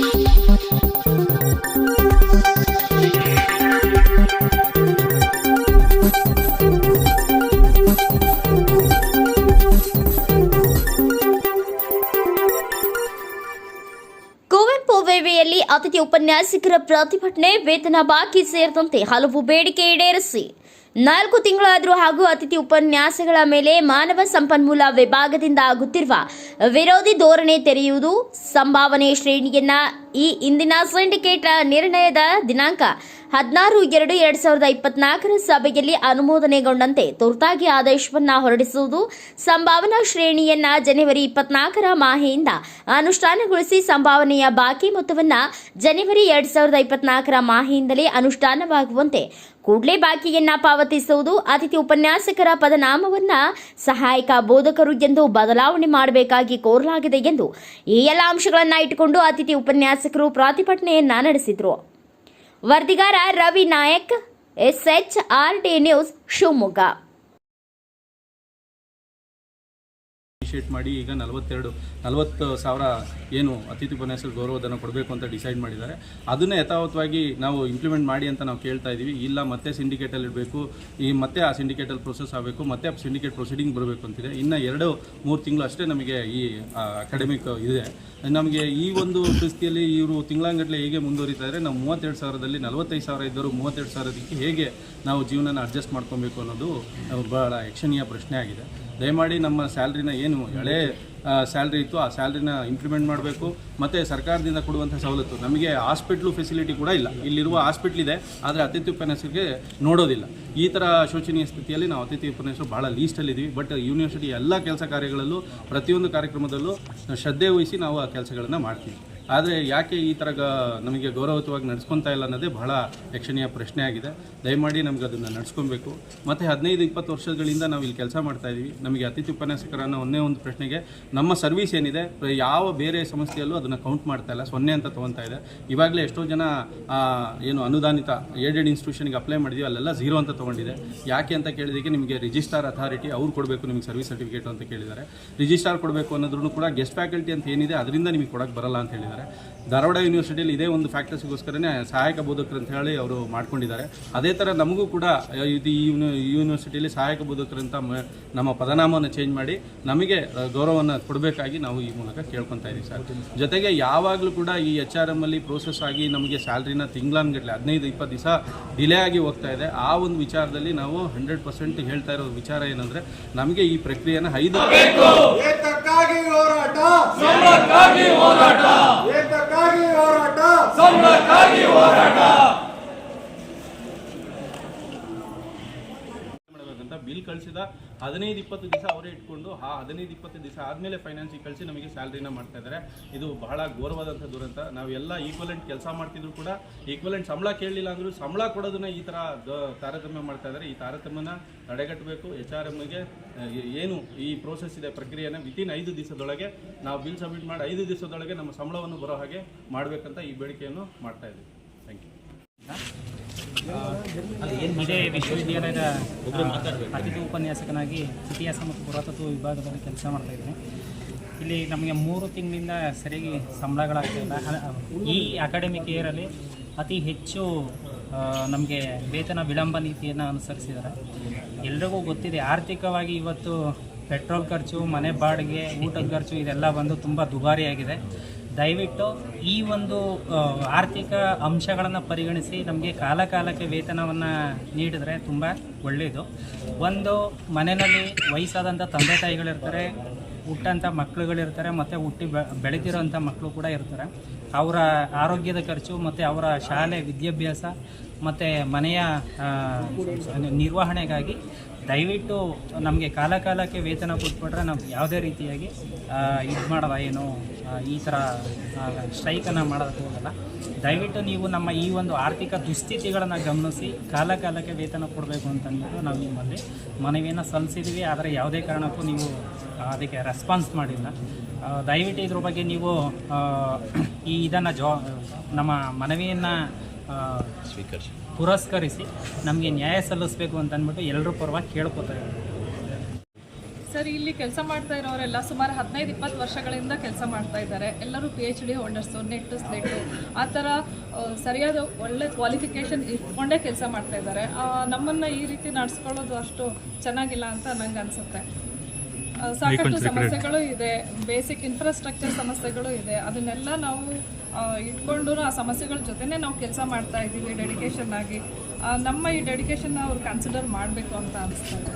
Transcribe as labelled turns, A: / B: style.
A: ಕುವೆಂಪು ವಿವಿಯಲ್ಲಿ ಅತಿಥಿ ಉಪನ್ಯಾಸಕರ ಪ್ರತಿಭಟನೆ ವೇತನ ಬಾಕಿ ಸೇರಿದಂತೆ ಹಲವು ಬೇಡಿಕೆ ಈಡೇರಿಸಿ. ನಾಲ್ಕು ತಿಂಗಳಾದರೂ ಹಾಗೂ ಅತಿಥಿ ಉಪನ್ಯಾಸಗಳ ಮೇಲೆ ಮಾನವ ಸಂಪನ್ಮೂಲ ವಿಭಾಗದಿಂದ ಆಗುತ್ತಿರುವ ವಿರೋಧಿ ಧೋರಣೆ ತೆರೆಯುವುದು ಸಂಭಾವನೆ ಶ್ರೇಣಿಯನ್ನ ಈ ಇಂದಿನ ಸಿಂಡಿಕೇಟ್ ನಿರ್ಣಯದ ದಿನಾಂಕ ಹದಿನಾರು ಎರಡು ಎರಡ್ ಸಾವಿರದ ಇಪ್ಪತ್ನಾಲ್ಕರ ಸಭೆಯಲ್ಲಿ ಅನುಮೋದನೆಗೊಂಡಂತೆ ತುರ್ತಾಗಿ ಆದೇಶವನ್ನ ಹೊರಡಿಸುವುದು ಸಂಭಾವನಾ ಶ್ರೇಣಿಯನ್ನ ಜನವರಿ ಇಪ್ಪತ್ನಾಲ್ಕರ ಮಾಹೆಯಿಂದ ಅನುಷ್ಠಾನಗೊಳಿಸಿ ಸಂಭಾವನೆಯ ಬಾಕಿ ಮೊತ್ತವನ್ನ ಜನವರಿ ಎರಡ್ ಸಾವಿರದ ಇಪ್ಪತ್ನಾಲ್ಕರ ಮಾಹೆಯಿಂದಲೇ ಅನುಷ್ಠಾನವಾಗುವಂತೆ ಕೂಡಲೇ ಬಾಕಿಯನ್ನ ಪಾವತಿಸುವುದು ಅತಿಥಿ ಉಪನ್ಯಾಸಕರ ಪದನಾಮವನ್ನ ಸಹಾಯಕ ಬೋಧಕರು ಎಂದು ಬದಲಾವಣೆ ಮಾಡಬೇಕಾಗಿ ಕೋರಲಾಗಿದೆ ಎಂದು ಈ ಎಲ್ಲ ಅಂಶಗಳನ್ನ ಇಟ್ಟುಕೊಂಡು ಅತಿಥಿ ಉಪನ್ಯಾಸಕರು ಪ್ರತಿಭಟನೆಯನ್ನ ನಡೆಸಿದ್ರು. ವರದಿಗಾರ Ravi Nayak S H R T news Shivamogga.
B: Initiate ಮಾಡಿ ಈಗ ನಲವತ್ತೆರಡು ನಲವತ್ತು ಸಾವಿರ ಏನು ಅತಿಥಿ ಉಪನ್ಯಾಸದ ಗೌರವಧನ ಕೊಡಬೇಕು ಅಂತ ಡಿಸೈಡ್ ಮಾಡಿದ್ದಾರೆ. ಅದನ್ನೇ ಯಥಾವತ್ತವಾಗಿ ನಾವು ಇಂಪ್ಲಿಮೆಂಟ್ ಮಾಡಿ ಅಂತ ನಾವು ಕೇಳ್ತಾ ಇದ್ದೀವಿ ಇಲ್ಲ ಮತ್ತೆ ಸಿಂಡಿಕೇಟಲ್ಲಿ ಇಡಬೇಕು ಈ ಮತ್ತೆ ಆ ಸಿಂಡಿಕೇಟಲ್ಲಿ ಪ್ರೊಸೆಸ್ ಆಗಬೇಕು ಮತ್ತೆ ಸಿಂಡಿಕೇಟ್ ಪ್ರೊಸೀಡಿಂಗ್ ಬರಬೇಕು ಅಂತಿದೆ. ಇನ್ನು ಎರಡು ಮೂರು ತಿಂಗಳು ಅಷ್ಟೇ ನಮಗೆ ಈ ಅಕಾಡೆಮಿಕ್ ಇದೆ. ನಮಗೆ ಈ ಒಂದು ಪರಿಸ್ಥಿತಿಯಲ್ಲಿ ಇವರು ತಿಂಗಳಂಗಟ್ಟಲೆ ಹೇಗೆ ಮುಂದುವರಿತಾ ಇದ್ದಾರೆ ನಾವು ಮೂವತ್ತೆರಡು ಸಾವಿರದಲ್ಲಿ ನಲವತ್ತೈದು ಸಾವಿರ ಇದ್ದರೂ ಮೂವತ್ತೆರಡು ಸಾವಿರದಕ್ಕೆ ಹೇಗೆ ನಾವು ಜೀವನನ ಅಡ್ಜಸ್ಟ್ ಮಾಡ್ಕೊಬೇಕು ಅನ್ನೋದು ಆ, ಬಹಳ ಯಕ್ಷಣೀಯ ಪ್ರಶ್ನೆ ಆಗಿದೆ. ದಯಮಾಡಿ ನಮ್ಮ ಸ್ಯಾಲ್ರಿನ ಏನು ಹಳೆ ಸ್ಯಾಲ್ರಿ ಇತ್ತು, ಆ ಸ್ಯಾಲ್ರಿನ ಇಂಪ್ಲಿಮೆಂಟ್ ಮಾಡಬೇಕು. ಮತ್ತು ಸರ್ಕಾರದಿಂದ ಕೊಡುವಂಥ ಸವಲತ್ತು. ನಮಗೆ ಹಾಸ್ಪಿಟ್ಲು ಫೆಸಿಲಿಟಿ ಕೂಡ ಇಲ್ಲ. ಇಲ್ಲಿರುವ ಹಾಸ್ಪಿಟ್ಲ್ ಇದೆ, ಆದರೆ ಅತಿಥಿ ಉಪನ್ಯಾಸಕ್ಕೆ ನೋಡೋದಿಲ್ಲ. ಈ ಥರ ಶೋಚನೀಯ ಸ್ಥಿತಿಯಲ್ಲಿ ನಾವು ಅತಿಥಿ ಉಪನ್ಯಾಸರು ಭಾಳ ಲೀಸ್ಟಲ್ಲಿದ್ದೀವಿ ಬಟ್ ಯೂನಿವರ್ಸಿಟಿ ಎಲ್ಲ ಕೆಲಸ ಕಾರ್ಯಗಳಲ್ಲೂ, ಪ್ರತಿಯೊಂದು ಕಾರ್ಯಕ್ರಮದಲ್ಲೂ ಶ್ರದ್ಧೆ ವಹಿಸಿ ನಾವು ಆ ಕೆಲಸಗಳನ್ನು ಮಾಡ್ತೀವಿ. ಆದರೆ ಯಾಕೆ ಈ ಥರ ನಮಗೆ ಗೌರವಯುತವಾಗಿ ನಡೆಸ್ಕೊತಾ ಇಲ್ಲ ಅನ್ನೋದೇ ಬಹಳ ಯಕ್ಷಣೀಯ ಪ್ರಶ್ನೆ ಆಗಿದೆ. ದಯಮಾಡಿ ನಮ್ಗೆ ಅದನ್ನು ನಡೆಸ್ಕೊಬೇಕು. ಮತ್ತು ಹದಿನೈದು, ಇಪ್ಪತ್ತು ವರ್ಷಗಳಿಂದ ನಾವು ಇಲ್ಲಿ ಕೆಲಸ ಮಾಡ್ತಾ ಇದ್ದೀವಿ ನಮಗೆ ಅತಿಥಿ ಉಪನ್ಯಾಸಕರ ಒಂದೇ ಒಂದು ಪ್ರಶ್ನೆಗೆ ನಮ್ಮ ಸರ್ವಿಸ್ ಏನಿದೆ, ಯಾವ ಬೇರೆ ಸಂಸ್ಥೆಯಲ್ಲೂ ಅದನ್ನು ಕೌಂಟ್ ಮಾಡ್ತಾ ಇಲ್ಲ, ಸೊನ್ನೆ ಅಂತ ತೊಗೊತಾ ಇದೆ. ಇವಾಗಲೇ ಎಷ್ಟೋ ಜನ ಏನು ಅನುದಾನಿತ ಏಡೆಡ್ ಇನ್ಸ್ಟಿಟ್ಯೂಷನ್ಗೆ ಅಪ್ಲೈ ಮಾಡಿದ್ವಿ, ಅಲ್ಲೆಲ್ಲ ಝೀರೋ ಅಂತ ತೊಗೊಂಡಿದೆ. ಯಾಕೆ ಅಂತ ಕೇಳಿದಕ್ಕೆ ನಿಮಗೆ ರಿಜಿಸ್ಟ್ರಾರ್ ಅಥಾರಿಟಿ ಅವ್ರು ಕೊಡಬೇಕು ನಿಮಗೆ ಸರ್ವಿಸ್ ಸರ್ಟಿಫಿಕೇಟ್ ಅಂತ ಕೇಳಿದ್ದಾರೆ. ರಿಜಿಸ್ಟಾರ್ ಕೊಡಬೇಕು ಅನ್ನೋದ್ರೂ ಕೂಡ ಗೆಸ್ಟ್ ಫ್ಯಾಕಲ್ಟಿ ಅಂತ ಏನಿದೆ, ಅದರಿಂದ ನಿಮಗೆ ಕೊಡೋಕ್ಕೆ ಬರಲ್ಲ ಅಂತ ಹೇಳಿದ್ದಾರೆ. ಧಾರವಾಡ ಯೂನಿವರ್ಸಿಟಿಯಲ್ಲಿ ಇದೇ ಒಂದು ಫ್ಯಾಕ್ಟರ್ಸ್ಗೋಸ್ಕರನೇ ಸಹಾಯಕ ಬೋಧಕರು ಅಂತ ಹೇಳಿ ಅವರು ಮಾಡ್ಕೊಂಡಿದ್ದಾರೆ. ಅದೇ ಥರ ನಮಗೂ ಕೂಡ ಇದು ಈ ಯೂನಿವರ್ಸಿಟಿಯಲ್ಲಿ ಸಹಾಯಕ ಬೋಧಕರು ಅಂತ ಮ- ನಮ್ಮ ಪದನಾಮವನ್ನು ಚೇಂಜ್ ಮಾಡಿ ನಮಗೆ ಗೌರವವನ್ನು ಕೊಡಬೇಕಾಗಿ ನಾವು ಈ ಮೂಲಕ ಕೇಳ್ಕೊತಾ ಇದ್ದೀವಿ ಸರ್. ಜೊತೆಗೆ ಯಾವಾಗಲೂ ಕೂಡ ಈ ಎಚ್ ಆರ್ ಎಂ ಅಲ್ಲಿ ಪ್ರೋಸೆಸ್ ಆಗಿ ನಮಗೆ ಸ್ಯಾಲ್ರಿನ ತಿಂಗಳನ್ಗಟ್ಲೆ ಹದಿನೈದು ಇಪ್ಪತ್ತು ದಿವಸ ಡಿಲೇ ಆಗಿ ಹೋಗ್ತಾ ಇದೆ. ಆ ಒಂದು ವಿಚಾರದಲ್ಲಿ ನಾವು ಹಂಡ್ರೆಡ್ ಪರ್ಸೆಂಟ್ ಹೇಳ್ತಾ ಇರೋ ವಿಚಾರ ಏನಂದರೆ ನಮಗೆ ಈ ಪ್ರಕ್ರಿಯೆನ ಐದು
C: ಏತಕ್ಕಾಗಿ ಹೋರಾಟ? ಸಂಬಳಕ್ಕಾಗಿ ಹೋರಾಟ. ಏತಕ್ಕಾಗಿ ಹೋರಾಟ
B: ಮಾಡಬೇಕಂತ ಬಿಲ್ ಕಳಿಸಿದ ಹದಿನೈದು, ಇಪ್ಪತ್ತು ದಿವಸ ಅವರೇ ಇಟ್ಕೊಂಡು, ಆ ಹದಿನೈದು, ಇಪ್ಪತ್ತು ದಿವಸ ಆದಮೇಲೆ ಫೈನಾನ್ಸಿಗೆ ಕಳಿಸಿ ನಮಗೆ ಸ್ಯಾಲ್ರಿನ ಮಾಡ್ತಾ ಇದ್ದಾರೆ. ಇದು ಬಹಳ ಗೌರವದಂಥ ದುರಂತ. ನಾವೆಲ್ಲ ಈಕ್ವಲೆಂಟ್ ಕೆಲಸ ಮಾಡ್ತಿದ್ರು ಕೂಡ ಈಕ್ವಲೆಂಟ್ ಸಂಬಳ ಕೇಳಲಿಲ್ಲ ಅಂದರೂ ಸಂಬಳ ಕೊಡೋದನ್ನ ಈ ಥರ ತಾರತಮ್ಯ ಮಾಡ್ತಾ ಇದ್ದಾರೆ. ಈ ತಾರತಮ್ಯನ ತಡೆಗಟ್ಟಬೇಕು. ಎಚ್ ಆರ್ ಎಮ್ಗೆ ಏನು ಈ ಪ್ರೋಸೆಸ್ ಇದೆ, ಪ್ರಕ್ರಿಯೆನ ವಿತಿನ್ ಐದು ದಿವಸದೊಳಗೆ ನಾವು ಬಿಲ್ ಸಬ್ಮಿಟ್ ಮಾಡಿ ಐದು ದಿವಸದೊಳಗೆ ನಮ್ಮ ಸಂಬಳವನ್ನು ಬರೋ ಹಾಗೆ ಮಾಡಬೇಕಂತ ಈ ಬೇಡಿಕೆಯನ್ನು ಮಾಡ್ತಾ ಇದ್ದೀವಿ.
D: ಇದೇ ವಿಶ್ವವಿದ್ಯಾಲಯದ ಅತಿಥಿ ಉಪನ್ಯಾಸಕನಾಗಿ ಇತಿಹಾಸ ಮತ್ತು ಪುರಾತತ್ವ ವಿಭಾಗದಲ್ಲಿ ಕೆಲಸ ಮಾಡ್ತಾ ಇದ್ದೀನಿ. ಇಲ್ಲಿ ನಮಗೆ ಮೂರು ತಿಂಗಳಿಂದ ಸರಿಯಾಗಿ ಸಂಬಳಗಳಾಗ್ತಿಲ್ಲ ಈ ಅಕಾಡೆಮಿಕ್ ಇಯರಲ್ಲಿ ಅತಿ ಹೆಚ್ಚು ನಮಗೆ ವೇತನ ವಿಳಂಬ ನೀತಿಯನ್ನು ಅನುಸರಿಸಿದ್ದಾರೆ. ಎಲ್ರಿಗೂ ಗೊತ್ತಿದೆ ಆರ್ಥಿಕವಾಗಿ ಇವತ್ತು ಪೆಟ್ರೋಲ್ ಖರ್ಚು ಮನೆ ಬಾಡಿಗೆ ಊಟದ ಖರ್ಚು ಇದೆಲ್ಲ ಬಂದು ತುಂಬ ದುಬಾರಿಯಾಗಿದೆ. ದಯವಿಟ್ಟು ಈ ಒಂದು ಆರ್ಥಿಕ ಅಂಶಗಳನ್ನು ಪರಿಗಣಿಸಿ ನಮಗೆ ಕಾಲ ಕಾಲಕ್ಕೆ ವೇತನವನ್ನು ನೀಡಿದರೆ ತುಂಬ ಒಳ್ಳೆಯದು ಒಂದು, ಮನೆಯಲ್ಲಿ ವಯಸ್ಸಾದಂಥ ತಂದೆ ತಾಯಿಗಳಿರ್ತಾರೆ ಹುಟ್ಟಂಥ ಮಕ್ಕಳುಗಳಿರ್ತಾರೆ ಮತ್ತು ಹುಟ್ಟಿ ಬೆಳೆದಿರೋಂಥ ಮಕ್ಕಳು ಕೂಡ ಇರ್ತಾರೆ. ಅವರ ಆರೋಗ್ಯದ ಖರ್ಚು ಮತ್ತು ಅವರ ಶಾಲೆ, ವಿದ್ಯಾಭ್ಯಾಸ, ಮತ್ತು ಮನೆಯ ನಿರ್ವಹಣೆಗಾಗಿ ದಯವಿಟ್ಟು ನಮಗೆ ಕಾಲ ಕಾಲಕ್ಕೆ ವೇತನ ಕೊಟ್ಬಿಟ್ರೆ ನಾವು ಯಾವುದೇ ರೀತಿಯಾಗಿ ಇದು ಮಾಡೋದ ಏನು ಈ ಥರ ಸ್ಟ್ರೈಕನ್ನು ಮಾಡೋದಕ್ಕೆ ಹೋಗಲ್ಲ. ದಯವಿಟ್ಟು ನೀವು ನಮ್ಮ ಈ ಒಂದು ಆರ್ಥಿಕ ದುಸ್ಥಿತಿಗಳನ್ನು ಗಮನಿಸಿ, ಕಾಲ ಕಾಲಕ್ಕೆ ವೇತನ ಕೊಡಬೇಕು ಅಂತಂದ್ಬಿಟ್ಟು ನಾವು ನಿಮ್ಮಲ್ಲಿ ಮನವಿಯನ್ನು ಸಲ್ಲಿಸಿದ್ದೀವಿ ಆದರೆ ಯಾವುದೇ ಕಾರಣಕ್ಕೂ ನೀವು ಅದಕ್ಕೆ ರೆಸ್ಪಾನ್ಸ್ ಮಾಡಿಲ್ಲ. ದಯವಿಟ್ಟು ಇದ್ರ ಬಗ್ಗೆ ನೀವು ಈ ಇದನ್ನು ಜವಾ ನಮ್ಮ ಮನವಿಯನ್ನು ಸ್ವೀಕರಿಸಿ. ಪುರಸ್ಕರಿಸಿ ನಮಗೆ ನ್ಯಾಯ ಸಲ್ಲಿಸಬೇಕು ಅಂತ ಅಂದ್ಬಿಟ್ಟು ಎಲ್ಲರೂ ಪರವಾಗಿ ಕೇಳ್ಕೊತಾ
E: ಸರ್, ಇಲ್ಲಿ ಕೆಲಸ ಮಾಡ್ತಾ ಇರೋರೆಲ್ಲ ಸುಮಾರು ಹದಿನೈದು, ಇಪ್ಪತ್ತು ವರ್ಷಗಳಿಂದ ಕೆಲಸ ಮಾಡ್ತಾ ಇದ್ದಾರೆ. ಎಲ್ಲರೂ P H D holders NET SLET ಆ ಥರ ಸರಿಯಾದ ಒಳ್ಳೆ ಕ್ವಾಲಿಫಿಕೇಷನ್ ಇಟ್ಕೊಂಡೇ ಕೆಲಸ ಮಾಡ್ತಾ ಇದ್ದಾರೆ. ನಮ್ಮನ್ನು ಈ ರೀತಿ ನಡೆಸ್ಕೊಳ್ಳೋದು ಅಷ್ಟು ಚೆನ್ನಾಗಿಲ್ಲ ಅಂತ ನಂಗೆ ಅನಿಸುತ್ತೆ. ಸಾಕಷ್ಟು ಸಮಸ್ಯೆಗಳು ಇದೆ ಬೇಸಿಕ್ ಇನ್ಫ್ರಾಸ್ಟ್ರಕ್ಚರ್ ಸಮಸ್ಯೆಗಳು ಇದೆ ಅದನ್ನೆಲ್ಲ ನಾವು ಇಟ್ಕೊಂಡು ಆ ಸಮಸ್ಯೆಗಳ ಜೊತೆನೇ ನಾವು ಕೆಲಸ ಮಾಡ್ತಾ ಇದ್ದೀವಿ ಡೆಡಿಕೇಶನ್ ಆಗಿ. ನಮ್ಮ ಈ ಡೆಡಿಕೇಶನ್ ಅವ್ರು ಕನ್ಸಿಡರ್ ಮಾಡಬೇಕು ಅಂತ ಅನಿಸ್ತಾ ಇದೆ.